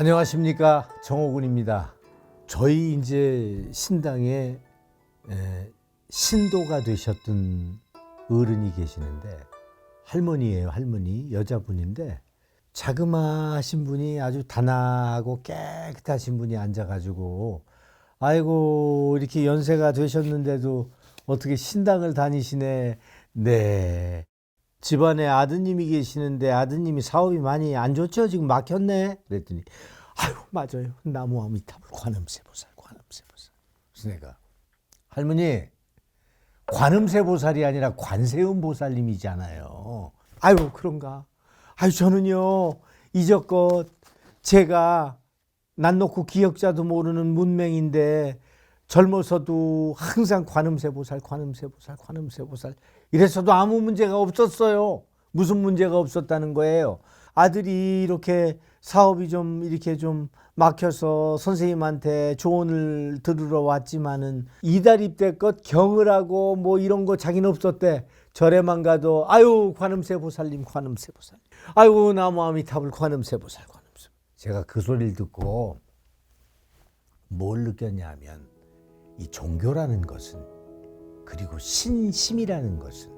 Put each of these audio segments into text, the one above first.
안녕하십니까. 정호군입니다. 저희 이제 신당에 에, 신도가 되셨던 어른이 계시는데 할머니예요 할머니. 여자분인데 자그마하신 분이 아주 단아하고 깨끗하신 분이 앉아가지고 아이고 이렇게 연세가 되셨는데도 어떻게 신당을 다니시네. 네 집안에 아드님이 계시는데 아드님이 사업이 많이 안 좋죠? 지금 막혔네? 그랬더니 아유 맞아요. 나무 아미타불 관음세보살 관음세보살. 그래서 내가 할머니 관음세보살이 아니라 관세음보살님이잖아요. 아유 그런가? 아유 저는요 이저껏 제가 난 놓고 기억자도 모르는 문맹인데 젊어서도 항상 관음세보살 관음세보살 관음세보살 이래서도 아무 문제가 없었어요. 무슨 문제가 없었다는 거예요. 아들이 이렇게 사업이 좀 이렇게 좀 막혀서 선생님한테 조언을 들으러 왔지만은 이다리 때껏 경을 하고 뭐 이런 거 자기는 없었대. 절에만 가도 아유 관음세 보살님 관음세 보살. 아유 나무 아미타불 관음세 보살 관음세. 제가 그 소리를 듣고 뭘 느꼈냐면 이 종교라는 것은 그리고 신심이라는 것은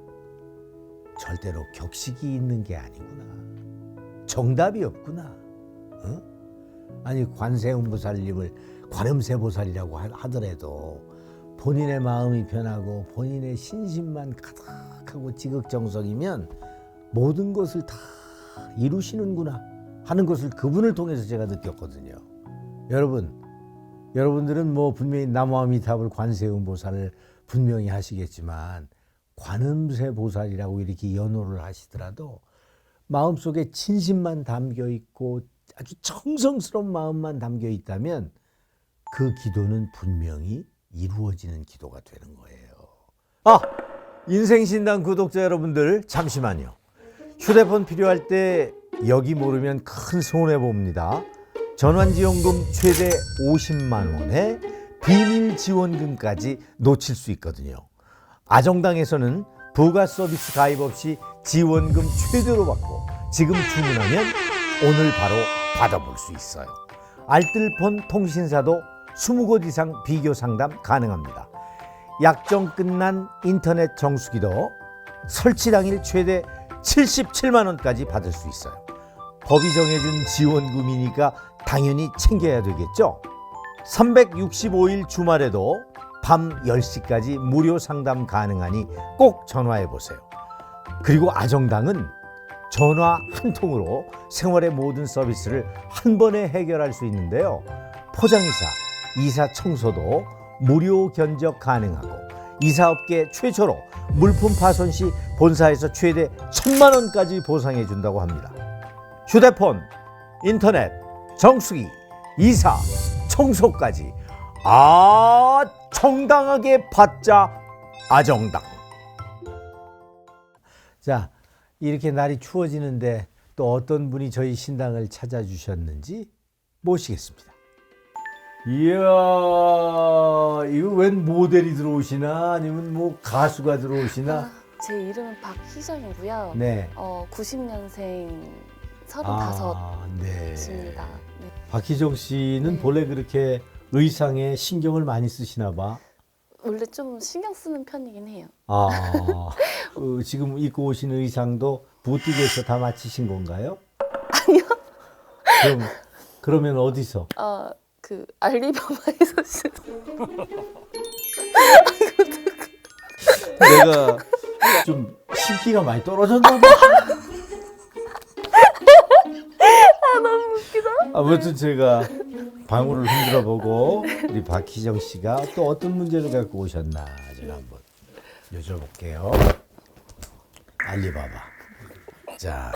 절대로 격식이 있는 게 아니구나. 정답이 없구나. 어? 아니 관세음보살님을 관음세보살이라고 하- 하더라도 본인의 마음이 변하고 본인의 신심만 가득하고 지극정성이면 모든 것을 다 이루시는구나 하는 것을 그분을 통해서 제가 느꼈거든요. 여러분, 여러분들은 뭐 분명히 나무아미타불 관세음보살을 분명히 하시겠지만 관음세 보살이라고 이렇게 연호를 하시더라도 마음속에 진심만 담겨 있고 아주 정성스러운 마음만 담겨 있다면 그 기도는 분명히 이루어지는 기도가 되는 거예요. 아, 인생신당 구독자 여러분들 잠시만요. 휴대폰 필요할 때 여기 모르면 큰 손해 봅니다. 전환지원금 최대 50만 원에 비밀 지원금까지 놓칠 수 있거든요. 아정당에서는 부가 서비스 가입 없이 지원금 최대로 받고 지금 주문하면 오늘 바로 받아볼 수 있어요. 알뜰폰 통신사도 20곳 이상 비교 상담 가능합니다. 약정 끝난 인터넷 정수기도 설치 당일 최대 77만 원까지 받을 수 있어요. 법이 정해준 지원금이니까 당연히 챙겨야 되겠죠. 365일 주말에도 밤 10시까지 무료 상담 가능하니 꼭 전화해 보세요. 그리고 아정당은 전화 한 통으로 생활의 모든 서비스를 한 번에 해결할 수 있는데요. 포장이사, 이사 청소도 무료 견적 가능하고 이사업계 최초로 물품 파손 시 본사에서 최대 천만 원까지 보상해 준다고 합니다. 휴대폰, 인터넷, 정수기, 이사, 청소까지 아 정당하게 받자 아정당. 자 이렇게 날이 추워지는데 또 어떤 분이 저희 신당을 찾아주셨는지 모시겠습니다. 이야 이거 웬 모델이 들어오시나 아니면 뭐 가수가 들어오시나? 제 이름은 박희정이고요. 네. 어, 90년생 35입니다. 아, 네. 네. 박희정 씨는 네. 본래 그렇게 의상에 신경을 많이 쓰시나 봐. 원래 좀 신경 쓰는 편이긴 해요. 아, 어, 지금 입고 오신 의상도 부띠에서 다 맞히신 건가요? 아니요. 그럼 그러면 어디서? 어, 그 알리바바에서 쓰는 내가 좀 신기가 많이 떨어졌나 봐. 너무 웃기다. 아무튼 제가 방울을 흔들어 보고 우리 박희정 씨가 또 어떤 문제를 갖고 오셨나 제가 한번 여쭤볼게요. 알리바바. 자.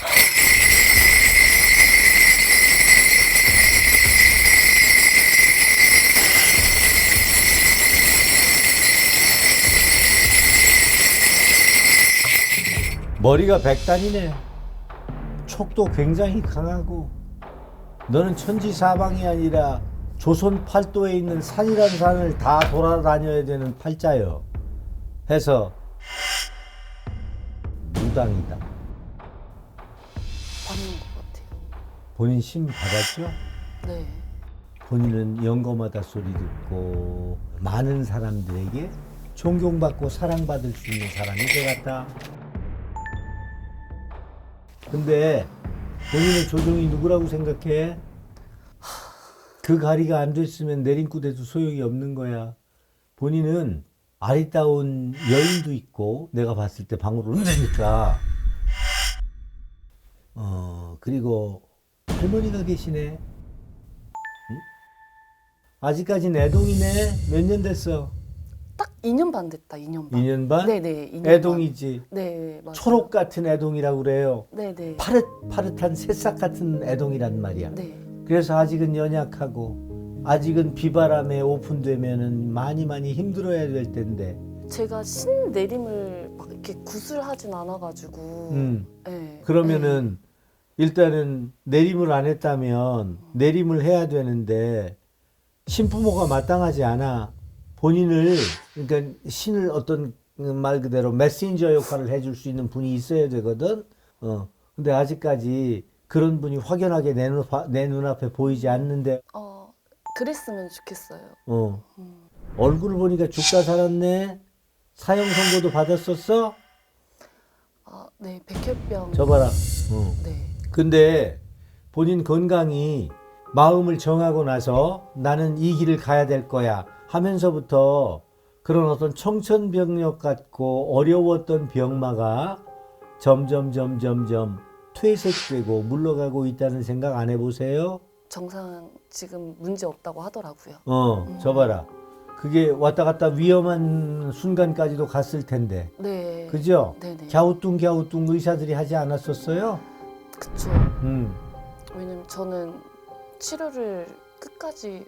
머리가 백단이네. 촉도 굉장히 강하고 너는 천지사방이 아니라 조선 팔도에 있는 산이란 산을 다 돌아다녀야 되는 팔자요. 해서 무당이다. 받는 것 같아요. 본인 심 받았죠? 네. 본인은 영거마다 소리 듣고 많은 사람들에게 존경받고 사랑받을 수 있는 사람이 되었다. 근데 본인의 조종이 누구라고 생각해? 그 가리가 안 됐으면 내림굿에도 소용이 없는 거야. 본인은 아리따운 여인도 있고 내가 봤을 때 방으로 온다니까. 어 그리고 할머니가 계시네. 응? 아직까진 애동이네. 몇 년 됐어? 딱 2년 반 됐다. 2년 반. 2년 반? 네네. 2년 애동이지. 반. 네 맞아요. 초록 같은 애동이라고 그래요. 네네. 파릇 파릇한 새싹 같은 애동이란 말이야. 네. 그래서 아직은 연약하고 아직은 비바람에 오픈되면은 많이 많이 힘들어야 될 텐데. 제가 신 내림을 막 이렇게 구슬하진 않아가지고. 음. 네. 그러면은 일단은 내림을 안 했다면 내림을 해야 되는데 신부모가 마땅하지 않아. 본인을 그러니까 신을 어떤 말 그대로 메신저 역할을 해줄 수 있는 분이 있어야 되거든. 어. 근데 아직까지 그런 분이 확연하게 내, 눈, 내 눈앞에 보이지 않는데 어 그랬으면 좋겠어요. 어. 음. 얼굴을 보니까 죽다 살았네. 사형 선고도 받았었어? 아, 네 백혈병. 저 봐라. 어. 네. 근데 본인 건강이 마음을 정하고 나서 나는 이 길을 가야 될 거야 하면서부터 그런 어떤 청천벽력 같고 어려웠던 병마가 점점 점점점 퇴색되고 물러가고 있다는 생각 안 해보세요? 정상 지금 문제 없다고 하더라고요. 어, 저 봐라. 그게 왔다 갔다 위험한 순간까지도 갔을 텐데. 네. 그죠? 네네. 갸우뚱 갸우뚱 의사들이 하지 않았었어요? 그쵸. 음. 왜냐면 저는 치료를 끝까지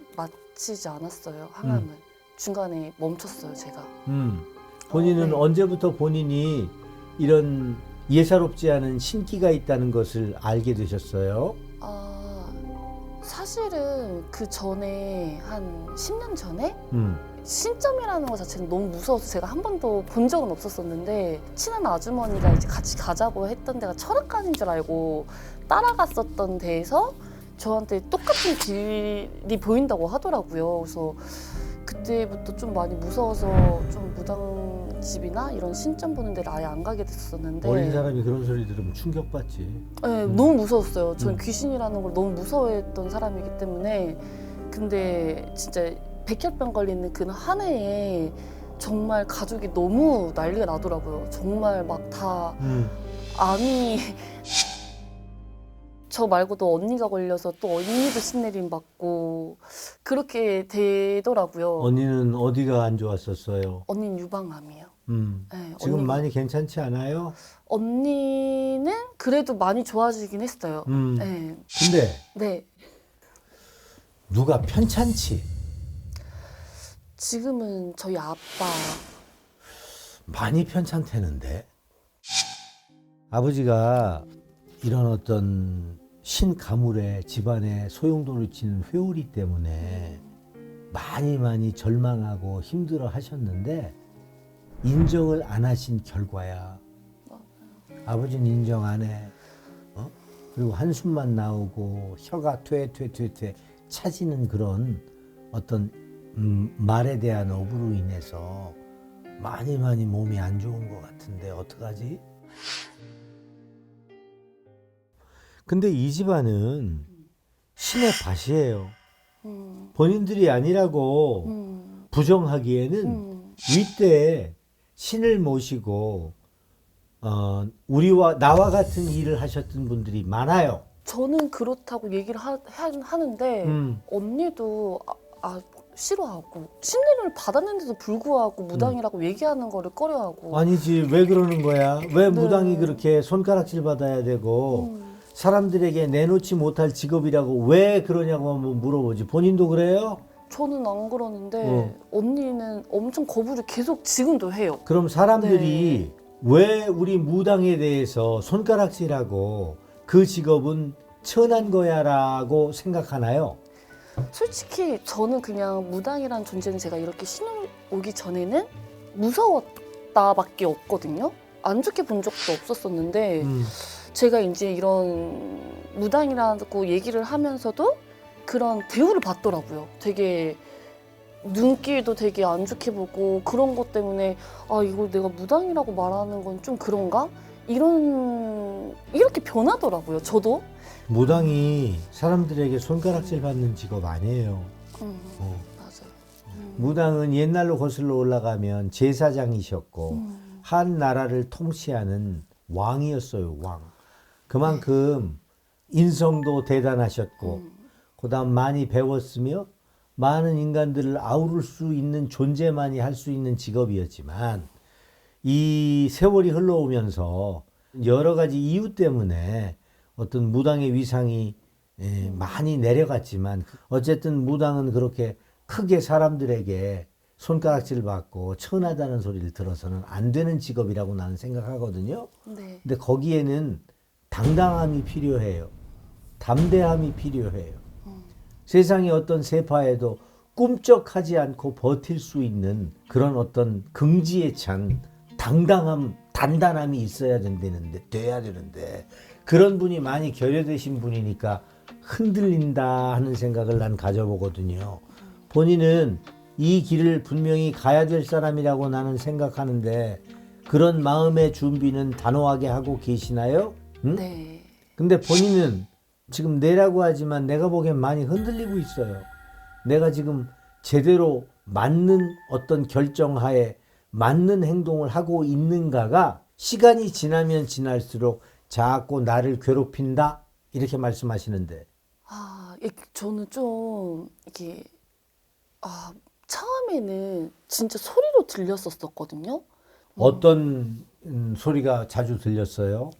마치지 않았어요. 항암을 중간에 멈췄어요. 제가. 음. 본인은 어, 네. 언제부터 본인이 이런 예사롭지 않은 신기가 있다는 것을 알게 되셨어요? 아 사실은 그 전에 한 10년 전에 음. 신점이라는 것 자체는 너무 무서워서 제가 한 번도 본 적은 없었었는데 친한 아주머니가 이제 같이 가자고 했던 데가 철학관인 줄 알고 따라갔었던 데에서 저한테 똑같은 길이 보인다고 하더라고요. 그래서 그때부터 좀 많이 무서워서 좀 무당집이나 이런 신점 보는 데를 아예 안 가게 됐었는데 어린 사람이 그런 소리 들으면 충격받지. 네, 너무 무서웠어요. 저는 음. 귀신이라는 걸 너무 무서워했던 사람이기 때문에 근데 진짜 백혈병 걸리는 그 한 해에 정말 가족이 너무 난리가 나더라고요. 정말 막다 음. 암이 저 말고도 언니가 걸려서 또 언니도 신내림 받고 그렇게 되더라고요. 언니는 어디가 안 좋았었어요? 언니는 유방암이에요. 음. 네, 지금 언니가- 많이 괜찮지 않아요? 언니는 그래도 많이 좋아지긴 했어요. 음. 네, 근데 네. 누가 편찮지? 지금은 저희 아빠 많이 편찮대는데. 아버지가 이런 어떤 신가물에 집안에 소용돌이 치는 회오리 때문에 많이 많이 절망하고 힘들어 하셨는데 인정을 안 하신 결과야. 아버지는 인정 안 해. 어? 그리고 한숨만 나오고 혀가 퇴퇴퇴퇴 차지는 그런 어떤 음, 말에 대한 어부로 인해서 많이 많이 몸이 안 좋은 것 같은데 어떡하지? 근데 이 집안은 신의 밭이에요. 음, 본인들이 아니라고 음, 부정하기에는 음, 윗대에 신을 모시고 어, 우리와 나와 같은 일을 하셨던 분들이 많아요. 저는 그렇다고 얘기를 하, 하, 는데 음. 언니도 아, 아, 싫어하고 신내림을 받았는데도 불구하고 무당이라고 얘기하는 거를 꺼려하고 아니지 왜 그러는 거야? 왜 네. 무당이 그렇게 손가락질 받아야 되고 음, 사람들에게 내놓지 못할 직업이라고 왜 그러냐고 한번 물어보지. 본인도 그래요? 저는 안 그러는데 어. 언니는 엄청 거부를 계속 지금도 해요. 그럼 사람들이 네. 왜 우리 무당에 대해서 손가락질하고 그 직업은 천한 거야라고 생각하나요? 솔직히 저는 그냥 무당이라는 존재는 제가 이렇게 신을 오기 전에는 무서웠다밖에 없거든요. 안 좋게 본 적도 없었었는데 음. 제가 이제 이런 무당이라고 얘기를 하면서도 그런 대우를 받더라고요. 되게 눈길도 되게 안 좋게 보고 그런 것 때문에 아 이거 내가 무당이라고 말하는 건 좀 그런가? 이런 이렇게 변하더라고요. 저도. 무당이 사람들에게 손가락질 받는 직업 아니에요. 음, 어. 맞아요. 음. 무당은 옛날로 거슬러 올라가면 제사장이셨고 음, 한 나라를 통치하는 왕이었어요. 왕. 그만큼 인성도 대단하셨고 음, 그다음 많이 배웠으며 많은 인간들을 아우를 수 있는 존재만이 할 수 있는 직업이었지만 이 세월이 흘러오면서 여러 가지 이유 때문에 어떤 무당의 위상이 예, 많이 내려갔지만 어쨌든 무당은 그렇게 크게 사람들에게 손가락질 받고 천하다는 소리를 들어서는 안 되는 직업이라고 나는 생각하거든요. 네. 근데 거기에는 당당함이 필요해요. 담대함이 필요해요. 음, 세상의 어떤 세파에도 꿈쩍하지 않고 버틸 수 있는 그런 어떤 긍지에 찬 당당함, 단단함이 있어야 된다는데, 돼야 되는데, 그런 분이 많이 결여되신 분이니까 흔들린다 하는 생각을 난 가져보거든요. 본인은 이 길을 분명히 가야 될 사람이라고 나는 생각하는데, 그런 마음의 준비는 단호하게 하고 계시나요? 응? 네. 근데 본인은 지금 내라고 하지만 내가 보기엔 많이 흔들리고 있어요. 내가 지금 제대로 맞는 어떤 결정하에 맞는 행동을 하고 있는가가 시간이 지나면 지날수록 자꾸 나를 괴롭힌다 이렇게 말씀하시는데 아, 이- 저는 좀 이게 아, 처음에는 진짜 소리로 들렸었거든요. 어떤 음, 소리가 자주 들렸어요.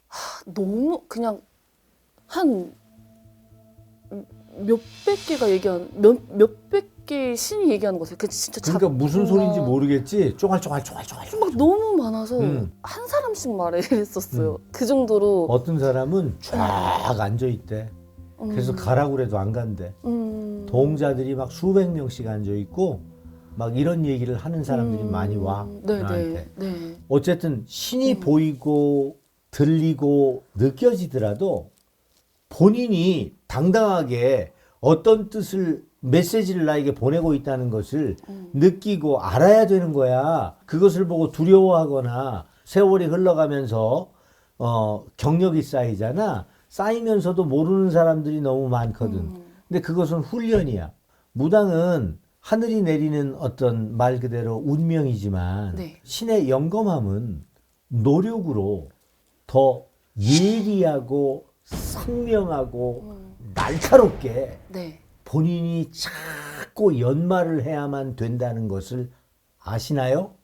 너무 그냥 한 몇백 개가 얘기한 몇 몇백 개 신이 얘기하는 거예요. 그 진짜 그러니까 무슨 소리인지 뭐 모르겠지. 쪼갈 쪼갈 쪼갈 쪼갈. 막 너무 많아서 음. 한 사람씩 말했었어요. 그 정도로 어떤 사람은 쫙 앉아 있대. 그래서 음, 가라고 그래도 안 간대. 음, 동자들이 막 수백 명씩 앉아 있고 막 이런 얘기를 하는 사람들이 음, 많이 와 네, 나한테. 네, 네. 어쨌든 신이 음. 보이고 들리고 느껴지더라도 본인이 당당하게 어떤 뜻을 메시지를 나에게 보내고 있다는 것을 음. 느끼고 알아야 되는 거야. 그것을 보고 두려워하거나 세월이 흘러가면서 어, 경력이 쌓이잖아. 쌓이면서도 모르는 사람들이 너무 많거든. 음. 근데 그것은 훈련이야. 무당은 하늘이 내리는 어떤 말 그대로 운명이지만 네. 신의 영검함은 노력으로 더 예리하고 상명하고 음. 날카롭게 네. 본인이 자꾸 연말을 해야만 된다는 것을 아시나요?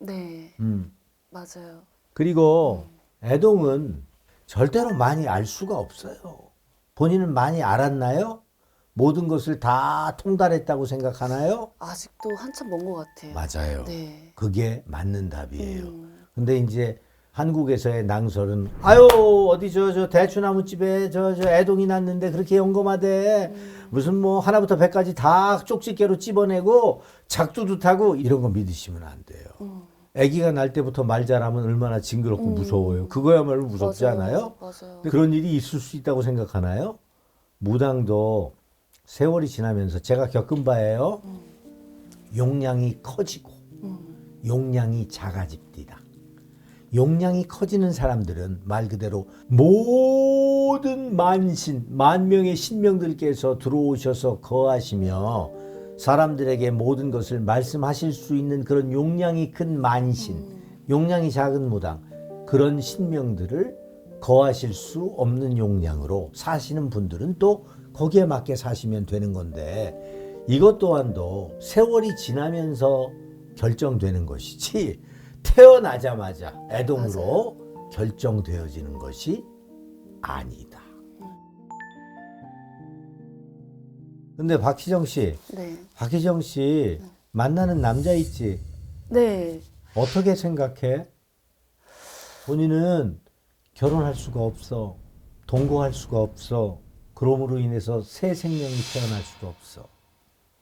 네. 음. 맞아요. 그리고 애동은 절대로 많이 알 수가 없어요. 본인은 많이 알았나요? 모든 것을 다 통달했다고 생각하나요? 아직도 한참 먼 것 같아요. 맞아요. 네. 그게 맞는 답이에요. 음. 근데 이제 한국에서의 낭설은 아유 어디 저 저 대추나무 집에 저 저 애동이 났는데 그렇게 연금하대 무슨 뭐 하나부터 백까지 다 쪽집게로 찝어내고 작두도 타고 이런 거 믿으시면 안 돼요. 음. 아기가 날 때부터 말 잘하면 얼마나 징그럽고 음. 무서워요. 그거야말로 무섭지 맞아요. 않아요? 맞아요. 그런 일이 있을 수 있다고 생각하나요? 무당도 세월이 지나면서 제가 겪은 바예요. 용량이 커지고 음. 용량이 작아집니다. 용량이 커지는 사람들은 말 그대로 모든 만신, 만명의 신명들께서 들어오셔서 거하시며 사람들에게 모든 것을 말씀하실 수 있는 그런 용량이 큰 만신, 용량이 작은 무당, 그런 신명들을 거하실 수 없는 용량으로 사시는 분들은 또 거기에 맞게 사시면 되는 건데 이것 또한도 세월이 지나면서 결정되는 것이지 태어나자마자 애동으로 결정되어지는 것이 아니다. 근데 박희정 씨, 네. 박희정 씨 만나는 남자 있지? 네. 어떻게 생각해? 본인은 결혼할 수가 없어. 동거할 수가 없어. 그러므로 인해서 새 생명이 태어날 수가 없어.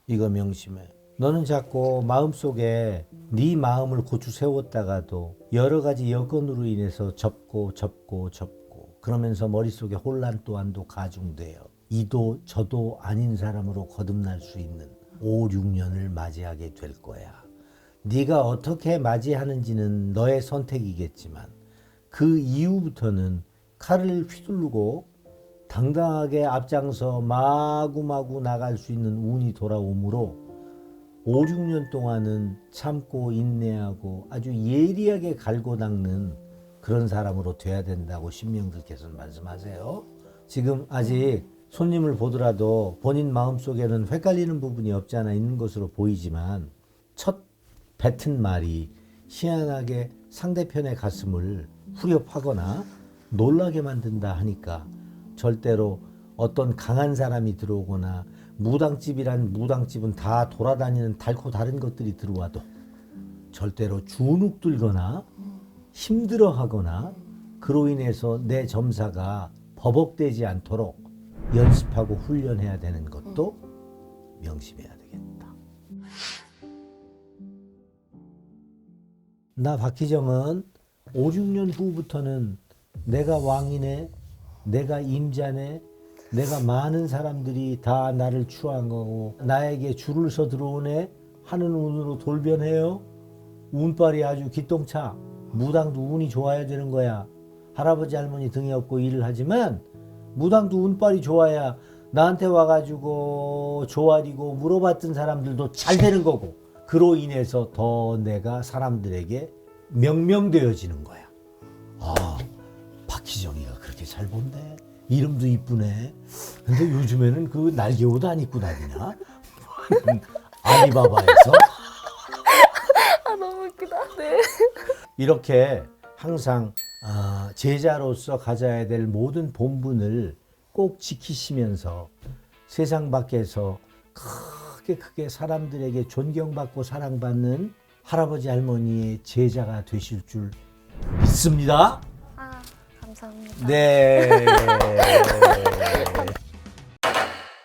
이거 명심해. 너는 자꾸 마음속에 네 마음을 고추 세웠다가도 여러 가지 여건으로 인해서 접고 접고 접고 그러면서 머릿속에 혼란 또한도 가중돼요. 이도 저도 아닌 사람으로 거듭날 수 있는 5, 6년을 맞이하게 될 거야. 네가 어떻게 맞이하는지는 너의 선택이겠지만 그 이후부터는 칼을 휘두르고 당당하게 앞장서 마구마구 나갈 수 있는 운이 돌아오므로 5, 6년 동안은 참고 인내하고 아주 예리하게 갈고 닦는 그런 사람으로 돼야 된다고 신명들께서는 말씀하세요. 지금 아직 손님을 보더라도 본인 마음속에는 헷갈리는 부분이 없지 않아 있는 것으로 보이지만 첫 뱉은 말이 희한하게 상대편의 가슴을 후렵하거나 놀라게 만든다 하니까 절대로 어떤 강한 사람이 들어오거나 무당집이란 무당집은 다 돌아다니는 달고 다른 것들이 들어와도 절대로 주눅 들거나 힘들어 하거나 그로 인해서 내 점사가 버벅대지 않도록 연습하고 훈련해야 되는 것도 명심해야 되겠다. 나 박희정은 5, 6년 후부터는 내가 왕이네, 내가 임자네, 내가 많은 사람들이 다 나를 추앙하고 나에게 줄을 서 들어오네 하는 운으로 돌변해요. 운빨이 아주 기똥차. 무당도 운이 좋아야 되는 거야. 할아버지 할머니 등에 업고 일을 하지만 무당도 운빨이 좋아야 나한테 와가지고 조아리고 물어봤던 사람들도 잘 되는 거고 그로 인해서 더 내가 사람들에게 명명되어지는 거야. 아, 박희정이가 그렇게 잘 본대. 이름도 이쁘네. 근데 요즘에는 그 날개 옷 안 입고 다니냐? 아리바바에서 아 너무 웃기다. 네. 이렇게 항상 아, 제자로서 가져야 될 모든 본분을 꼭 지키시면서 세상 밖에서 크게 크게 사람들에게 존경받고 사랑받는 할아버지 할머니의 제자가 되실 줄 믿습니다. 네.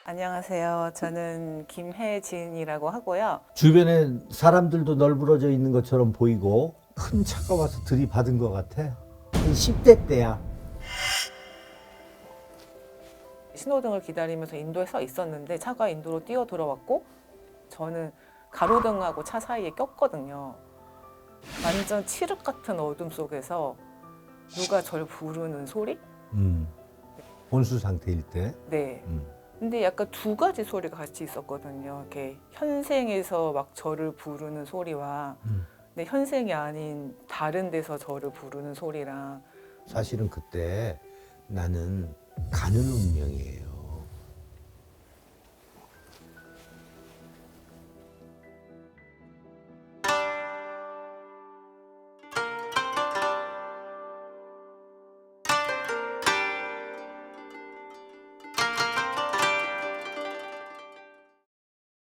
안녕하세요. 저는 김혜진이라고 하고요. 주변에 사람들도 널브러져 있는 것처럼 보이고 큰 차가 와서 들이받은 것 같아. 한 10대 때야. 신호등을 기다리면서 인도에 서 있었는데 차가 인도로 뛰어 들어왔고 저는 가로등하고 차 사이에 꼈거든요. 완전 칠흑 같은 어둠 속에서 누가 절 부르는 소리? 음. 혼수 상태일 때. 네. 음. 근데 약간 두 가지 소리가 같이 있었거든요. 이렇게 현생에서 막 저를 부르는 소리와 음. 근데 현생이 아닌 다른 데서 저를 부르는 소리랑 사실은 그때 나는 가는 운명이에요.